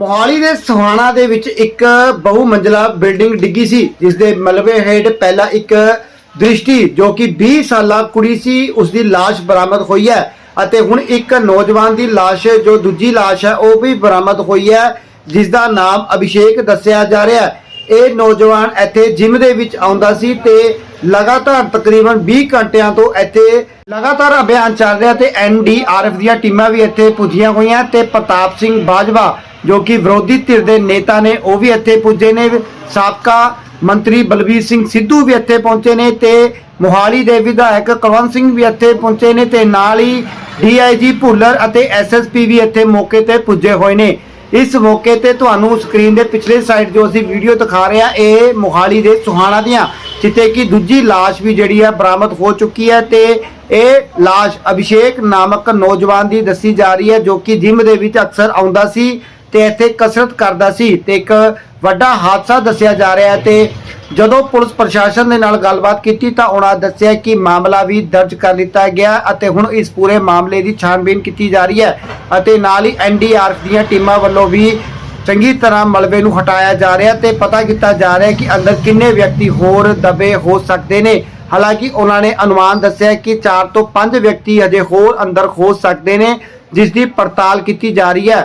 ਮੋਹਾਲੀ ਦੇ ਸੋਹਾਣਾ ਦੇ ਵਿੱਚ ਇੱਕ ਬਹੁ ਮੰਜ਼ਲਾ ਬਿਲਡਿੰਗ ਡਿੱਗੀ ਸੀ ਜਿਸ ਦੇ ਮਲਬੇ ਹੇਠ ਪਹਿਲਾਂ ਇੱਕ ਦ੍ਰਿਸ਼ਟੀ ਜੋ ਕਿ 20 ਸਾਲਾ ਕੁੜੀ ਸੀ ਉਸ ਦੀ ਲਾਸ਼ ਬਰਾਮਦ ਹੋਈ ਹੈ ਅਤੇ ਹੁਣ ਇੱਕ ਨੌਜਵਾਨ ਦੀ ਲਾਸ਼, ਜੋ ਦੂਜੀ ਲਾਸ਼ ਹੈ, ਉਹ ਵੀ ਬਰਾਮਦ ਹੋਈ ਹੈ ਜਿਸ ਦਾ ਨਾਮ ਅਭਿਸ਼ੇਕ ਦੱਸਿਆ ਜਾ ਰਿਹਾ ਹੈ। ਇਹ ਨੌਜਵਾਨ ਇੱਥੇ ਜਿਮ ਦੇ ਵਿੱਚ ਆਉਂਦਾ ਸੀ ਤੇ ਲਗਾਤਾਰ ਤਕਰੀਬਨ 20 ਘੰਟਿਆਂ ਤੋਂ ਇੱਥੇ ਲਗਾਤਾਰ ਅਭਿਆਨ ਚੱਲ ਰਿਹਾ ਤੇ ਐਨਡੀਆਰਐਫ ਦੀਆਂ ਟੀਮਾਂ ਵੀ ਇੱਥੇ ਪੁੱਜੀਆਂ ਹੋਈਆਂ ਤੇ ਪ੍ਰਤਾਪ ਸਿੰਘ ਬਾਜਵਾ ਜੋ ਕਿ ਵਿਰੋਧੀ ਧਿਰ ਦੇ ਨੇਤਾ ਨੇ, ਉਹ ਵੀ ਇੱਥੇ ਪੁੱਜੇ ਨੇ। ਸਾਬਕਾ ਮੰਤਰੀ ਬਲਬੀਰ ਸਿੰਘ ਸਿੱਧੂ ਵੀ ਇੱਥੇ ਪਹੁੰਚੇ ਨੇ ਤੇ ਮੋਹਾਲੀ ਦੇ ਵਿਧਾਇਕ ਕੁਲਵੰਤ ਸਿੰਘ ਵੀ ਇੱਥੇ ਪਹੁੰਚੇ ਨੇ ਤੇ ਨਾਲ ਹੀ ਡੀਆਈਜੀ ਭੁੱਲਰ ਅਤੇ ਐਸਐਸਪੀ ਵੀ ਇੱਥੇ ਮੌਕੇ ਤੇ ਪੁੱਜੇ ਹੋਏ ਨੇ। ਇਸ ਮੌਕੇ ਤੇ ਤੁਹਾਨੂੰ ਸਕਰੀਨ ਦੇ ਪਿਛਲੇ ਸਾਈਡ ਜੋ ਅਸੀਂ ਵੀਡੀਓ ਦਿਖਾ ਰਹੇ ਹਾਂ, ਇਹ ਮੋਹਾਲੀ ਦੇ ਸੁਹਾਣਾ ਦੀਆਂ ਜਿੱਥੇ ਕਿ ਦੂਜੀ ਲਾਸ਼ ਵੀ ਜਿਹੜੀ ਹੈ ਬਰਾਮਦ ਹੋ ਚੁੱਕੀ ਹੈ ਤੇ ਇਹ ਲਾਸ਼ ਅਭਿਸ਼ੇਕ ਨਾਮਕ ਨੌਜਵਾਨ ਦੀ ਦੱਸੀ ਜਾ ਰਹੀ ਹੈ ਜੋ ਕਿ ਜਿਮ ਦੇ ਵਿੱਚ ਅਕਸਰ ਆਉਂਦਾ ਸੀ ਤੇ ਇੱਥੇ ਕਸਰਤ ਕਰਦਾ ਸੀ ਤੇ ਇੱਕ ਵੱਡਾ ਹਾਦਸਾ ਦੱਸਿਆ ਜਾ ਰਿਹਾ ਹੈ ਤੇ ਜਦੋਂ ਪੁਲਿਸ ਪ੍ਰਸ਼ਾਸਨ ਦੇ ਨਾਲ ਗੱਲਬਾਤ ਕੀਤੀ ਤਾਂ ਉਹਨਾਂ ਦੱਸਿਆ ਕਿ ਮਾਮਲਾ ਵੀ ਦਰਜ ਕਰ ਦਿੱਤਾ ਗਿਆ ਅਤੇ ਹੁਣ ਇਸ ਪੂਰੇ ਮਾਮਲੇ ਦੀ ਛਾਣਬੀਨ ਕੀਤੀ ਜਾ ਰਹੀ ਹੈ ਅਤੇ ਨਾਲ ਹੀ ਐਨਡੀਆਰਐਫ ਦੀਆਂ ਟੀਮਾਂ ਵੱਲੋਂ ਵੀ ਚੰਗੀ ਤਰ੍ਹਾਂ ਮਲਬੇ ਨੂੰ ਹਟਾਇਆ ਜਾ ਰਿਹਾ ਤੇ ਪਤਾ ਕੀਤਾ ਜਾ ਰਿਹਾ ਕਿ ਅੰਦਰ ਕਿੰਨੇ ਵਿਅਕਤੀ ਹੋਰ ਦਬੇ ਹੋ ਸਕਦੇ ਨੇ। ਹਾਲਾਂਕਿ ਉਹਨਾਂ ਨੇ ਅਨੁਮਾਨ ਦੱਸਿਆ ਕਿ 4 ਤੋਂ 5 ਵਿਅਕਤੀ ਅਜੇ ਹੋਰ ਅੰਦਰ ਹੋ ਸਕਦੇ ਨੇ, ਜਿਸ ਦੀ ਪੜਤਾਲ ਕੀਤੀ ਜਾ ਰਹੀ ਹੈ।